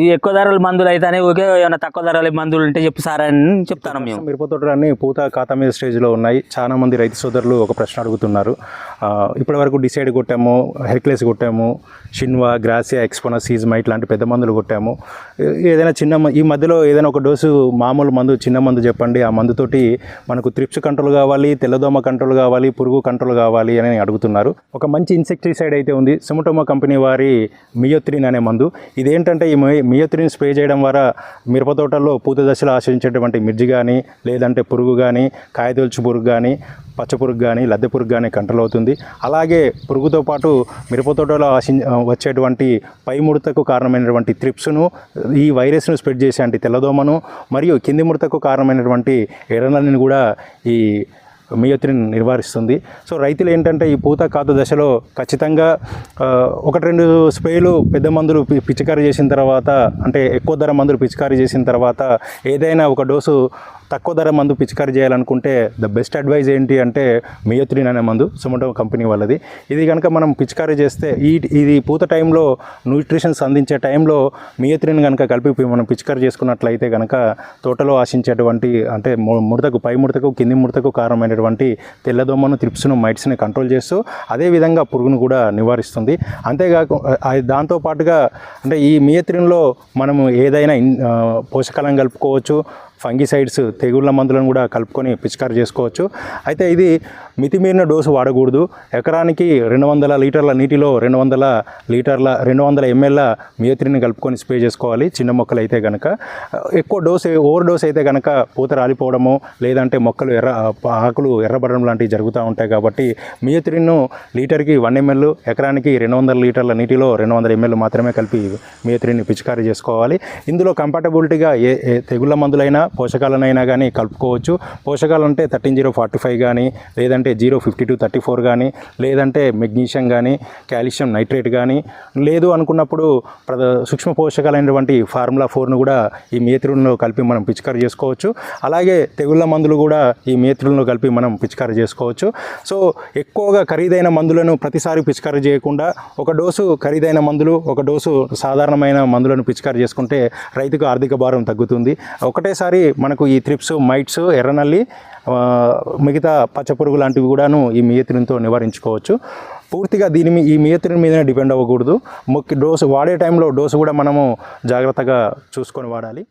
ఈ ఎక్కువ ధరల మందులు అయితే ఓకే ఏమైనా తక్కువ ధరల మందులు ఉంటే చెప్పు సార్ అని చెప్తాను మేము. మిరపతోటలన్నీ పూత ఖాతా మీద స్టేజ్లో ఉన్నాయి. చాలా మంది రైతు సోదరులు ఒక ప్రశ్న అడుగుతున్నారు. ఇప్పటి వరకు డిసైడ్ కొట్టాము హెర్క్లెస్ కొట్టాము షిన్వా గ్రాసియా ఎక్స్పోనా సీజ్మైట్ లాంటి పెద్ద మందులు కొట్టాము. ఏదైనా చిన్న ఈ మధ్యలో ఏదైనా ఒక డోసు మామూలు మందు చిన్న మందు చెప్పండి. ఆ మందుతోటి మనకు త్రిప్స్ కంట్రోల్ కావాలి తెల్లదోమ కంట్రోల్ కావాలి పురుగు కంట్రోల్ కావాలి అని అడుగుతున్నారు. ఒక మంచి ఇన్సెక్టిసైడ్ అయితే ఉంది. సుమటోమా కంపెనీ వారి మియోత్రిన్ అనే మందు. ఇదేంటంటే ఈ మియోత్రిన్ స్ప్రే చేయడం ద్వారా మిరప తోటల్లో పూత దశలో ఆశ్రయించేటువంటి మిర్చి కానీ లేదంటే పురుగు కానీ కాయదొలుచు పురుగు కానీ పచ్చ పురుగు కానీ లద్దె పురుగు కానీ కంట్రోల్ అవుతుంది. అలాగే పురుగుతో పాటు మిరప తోటలో ఆశి వచ్చేటువంటి పై ముడతకు కారణమైనటువంటి త్రిప్స్ను ఈ వైరస్ను స్ప్రెడ్ చేసేటువంటి తెల్లదోమను మరియు కింది ముడతకు కారణమైనటువంటి ఎర్రనల్ని కూడా ఈ మియోత్రిని నివారిస్తుంది సో రైతులు ఏంటంటే ఈ పూత కాత దశలో ఖచ్చితంగా ఒకటి రెండు స్ప్రేలు పెద్ద మందులు పిచికారీ చేసిన తర్వాత అంటే ఎక్కువ ధర మందులు పిచికారీ చేసిన తర్వాత ఏదైనా ఒక డోసు తక్కువ ధర మందు పిచికారీ చేయాలనుకుంటే ద బెస్ట్ అడ్వైజ్ ఏంటి అంటే మియోత్రిన్ అనే మందు సుమటో కంపెనీ వాళ్ళది. ఇది కనుక మనం పిచికారీ చేస్తే ఈ ఇది పూత టైంలో న్యూట్రిషన్స్ అందించే టైంలో మియోత్రిన్ కనుక కలిపి మనం పిచికారీ చేసుకున్నట్లయితే కనుక తోటలో ఆశించేటువంటి అంటే ముడతకు పై ముడతకు కింది ముడతకు కారణమైనటువంటి తెల్లదోమను త్రిప్స్ను మైట్స్ని కంట్రోల్ చేస్తూ అదేవిధంగా పురుగును కూడా నివారిస్తుంది. అంతేకాక దాంతోపాటుగా దాంతో పాటుగా అంటే ఈ మియత్రిన్లో మనము ఏదైనా పోషకాలను కలుపుకోవచ్చు ఫంగిసైడ్స్ తెగుళ్ళ మందులను కూడా కలుపుకొని పిచికారి చేసుకోవచ్చు. అయితే ఇది మితిమీరిన డోసు వాడకూడదు. ఎకరానికి రెండు వందల లీటర్ల నీటిలో రెండు వందల లీటర్ల రెండు వందల ఎంఎల్ల మియత్రిని కలుపుకొని స్ప్రే చేసుకోవాలి. చిన్న మొక్కలు అయితే కనుక ఎక్కువ డోస్ ఓవర్ డోస్ అయితే కనుక పూత రాలిపోవడము లేదంటే మొక్కలు ఎర్ర ఆకులు ఎర్రబడడం లాంటివి జరుగుతూ ఉంటాయి కాబట్టి మియత్రిన్ను లీటర్కి వన్ ఎంఎల్ ఎకరానికి రెండు వందల లీటర్ల నీటిలో రెండు వందల ఎంఎల్ మాత్రమే కలిపి మియత్రిని పిచికారీ చేసుకోవాలి. ఇందులో కంఫర్టబిలిటీగా ఏ ఏ తెగుళ్ళ మందులైనా పోషకాలనైనా కానీ కలుపుకోవచ్చు. పోషకాలు అంటే థర్టీన్ జీరో ఫార్టీ ఫైవ్ కానీ లేదంటే zero fifty two thirty four కానీ లేదంటే మెగ్నీషియం కానీ కాల్షియం నైట్రేట్ కానీ లేదు అనుకున్నప్పుడు ప్రద సూక్ష్మ పోషకాలైనటువంటి ఫార్ములా ఫోర్ను కూడా ఈ మేత్రులను కలిపి మనం పిచికారి చేసుకోవచ్చు. అలాగే తెగుళ్ళ మందులు కూడా ఈ మేత్రులను కలిపి మనం పిచికారి చేసుకోవచ్చు. సో ఎక్కువగా ఖరీదైన మందులను ప్రతిసారి పిచికారి చేయకుండా ఒక డోసు ఖరీదైన మందులు ఒక డోసు సాధారణమైన మందులను పిచికారి చేసుకుంటే రైతుకు ఆర్థిక భారం తగ్గుతుంది. ఒకటేసారి మనకు ఈ త్రిప్స్ మైట్స్ ఎర్రనల్లి మిగతా పచ్చపురుగు లాంటివి కూడాను ఈ మియత్రిన్తో నివారించుకోవచ్చు. పూర్తిగా దీని మీ ఈ మియత్రిన్ మీదనే డిపెండ్ అవ్వకూడదు. ముఖ్య డోసు వాడే టైంలో డోసు కూడా మనము జాగ్రత్తగా చూసుకొని వాడాలి.